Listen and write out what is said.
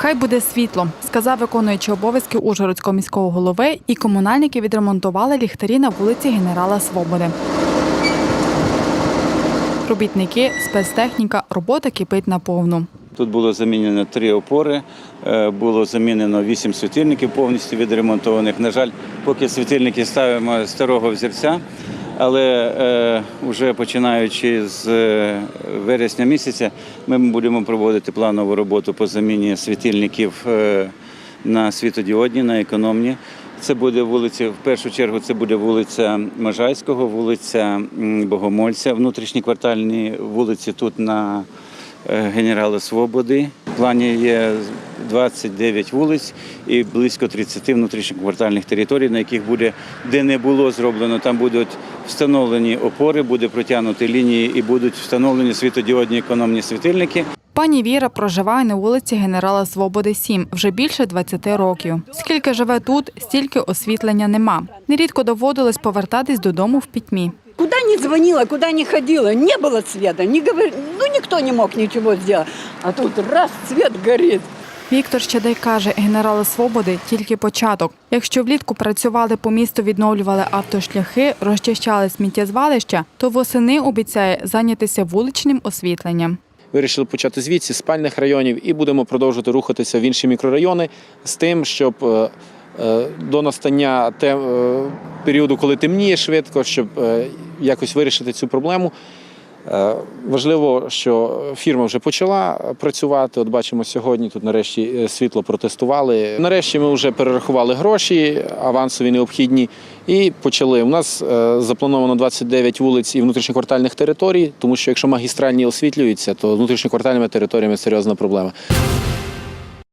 Хай буде світло, сказав виконуючий обов'язки Ужгородського міського голови, і комунальники відремонтували ліхтарі на вулиці Генерала Свободи. Робітники, спецтехніка, робота кипить наповну. Тут було замінено три опори, е, було замінено вісім світильників повністю відремонтованих. На жаль, поки світильники ставимо старого взірця, але е, вже починаючи з е, вересня місяця, ми будемо проводити планову роботу по заміні світильників е, на світодіодні, на економні. Це буде вулиця, в першу чергу, це буде вулиця Можайського, вулиця Богомольця, внутрішні квартальні вулиці тут на е, Генерала Свободи. В плані є 29 вулиць і близько 30 внутрішньоквартальних територій, на яких буде, де не було зроблено, там будуть встановлені опори, буде протягнуті лінії і будуть встановлені світодіодні економні світильники. Пані Віра проживає на вулиці Генерала Свободи 7 вже більше 20 років. Скільки живе тут, стільки освітлення нема. Нерідко доводилось повертатись додому в пітьмі. Ни звонила, куда ни ходила, не было света, не говор... ну никто не мог ничего сделать. А тут раз свет горит. Віктор Щедай каже, генерала Свободи тільки початок. Якщо влітку працювали по місту, відновлювали автошляхи, розчищали сміттєзвалища, то восени обіцяє зайнятися вуличним освітленням. Вирішили почати звідси, з спальних районів, і будемо продовжувати рухатися в інші мікрорайони з тим, щоб е, до настання те, е, періоду, коли темніє швидко, щоб е, якось вирішити цю проблему. Е, Важливо, що фірма вже почала працювати. От бачимо сьогодні. Тут нарешті е, світло протестували. Нарешті ми вже перерахували гроші, авансові необхідні, і почали. У нас е, заплановано 29 вулиць і внутрішньоквартальних територій, тому що якщо магістральні освітлюються, то внутрішньоквартальними територіями серйозна проблема.